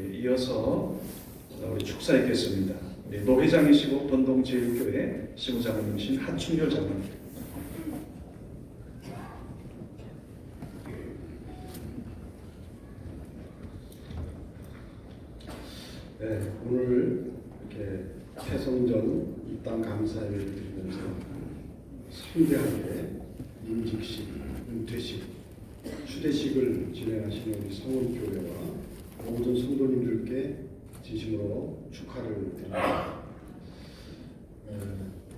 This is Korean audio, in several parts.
예, 이어서 우리 축사 있겠습니다. 예, 노 회장이시고 번동제일교회 시무장님이신 한충렬 장로님. 네, 오늘 이렇게 태성전 입당 감사회를 드리면서 성대하게 임직식, 은퇴식, 추대식을 진행하시는 우리 성원교회와 성도님들께 진심으로 축하를 드립니다. 에,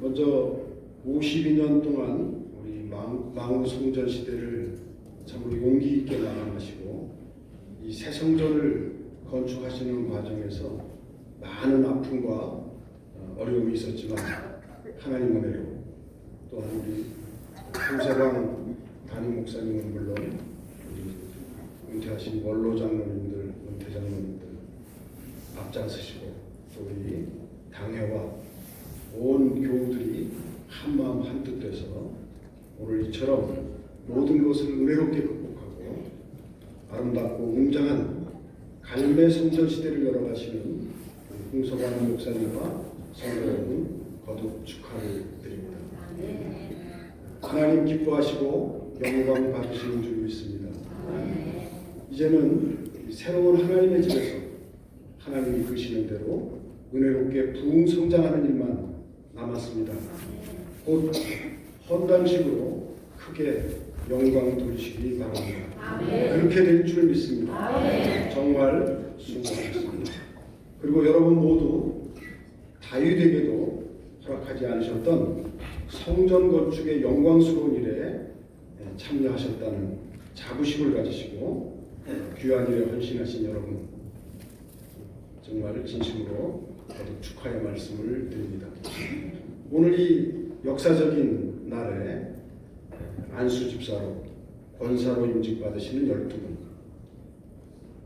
먼저 52년 동안 우리 망, 망우 성전 시대를 참으로 용기 있게 마감하시고 이 새 성전을 건축하시는 과정에서 많은 아픔과 어, 어려움이 있었지만 하나님 은혜로 또한 우리 홍세방 담임 목사님은 물론 우리 은퇴하신 원로 장로님들 또 우리 당회와 온 교우들이 한 마음 한뜻 돼서 오늘 이처럼 모든 것을 은혜롭게 극복하고 아름답고 웅장한 갈매 성전 시대를 열어가시는 홍서관 목사님과 성도 여러분 거듭 축하를 드립니다. 하나님 기뻐하시고 영광 받으시는 줄 믿습니다. 이제는 이 새로운 하나님의 집에서 하나님이 이끄시는 대로 은혜롭게 부흥 성장하는 일만 남았습니다. 곧 헌당식으로 크게 영광 돌리시기 바랍니다. 그렇게 될 줄 믿습니다. 정말 수고하셨습니다. 그리고 여러분 모두 다윗에게도 허락하지 않으셨던 성전 건축의 영광스러운 일에 참여하셨다는 자부심을 가지시고 귀한 일에 헌신하신 여러분 정말 진심으로 축하의 말씀을 드립니다. 오늘 이 역사적인 날에 안수 집사로 권사로 임직 받으시는 열두 분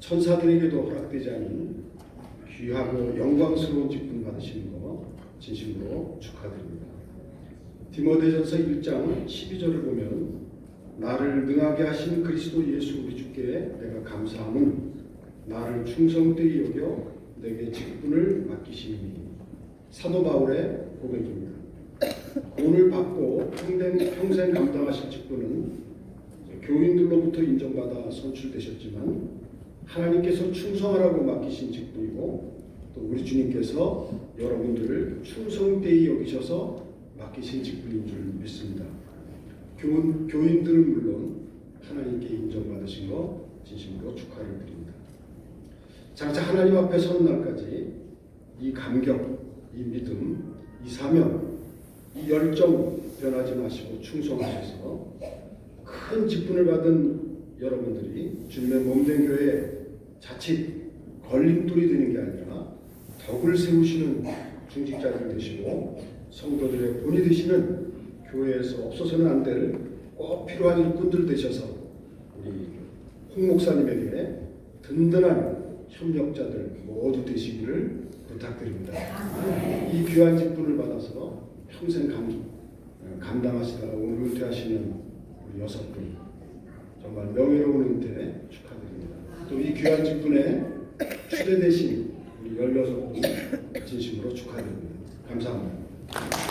천사들에게도 허락되지 않은 귀하고 영광스러운 직분 받으시는 거 진심으로 축하드립니다. 디모데전서 1장 12절을 보면 나를 능하게 하신 그리스도 예수 우리 주께 내가 감사함은 나를 충성되이 여겨 내게 직분을 맡기시니 사도 바울의 고백입니다. 오늘 받고 평생, 평생 감당하실 직분은 교인들로부터 인정받아 선출되셨지만 하나님께서 충성하라고 맡기신 직분이고 또 우리 주님께서 여러분들을 충성되이 여기셔서 맡기신 직분인 줄 믿습니다. 교인, 교인들은 물론 하나님께 인정받으신 거 진심으로 축하를 드립니다. 장차 하나님 앞에 서는 날까지 이 감격, 이 믿음, 이 사명, 이 열정 변하지 마시고 충성하셔서 큰 직분을 받은 여러분들이 주님의 몸된 교회 자칫 걸림돌이 되는 게 아니라 덕을 세우시는 중직자들 되시고 성도들의 본이 되시는 교회에서 없어서는 안 될 꼭 필요한 일꾼들 되셔서 우리 홍 목사님에게 든든한 협력자들 모두 되시기를 부탁드립니다. 이 귀한 직분을 받아서 평생 감, 감당하시다가 오늘 은퇴하시는 우리 여섯 분 정말 명예로운 은퇴 축하드립니다. 또 이 귀한 직분에 추대되신 우리 16분 진심으로 축하드립니다. 감사합니다.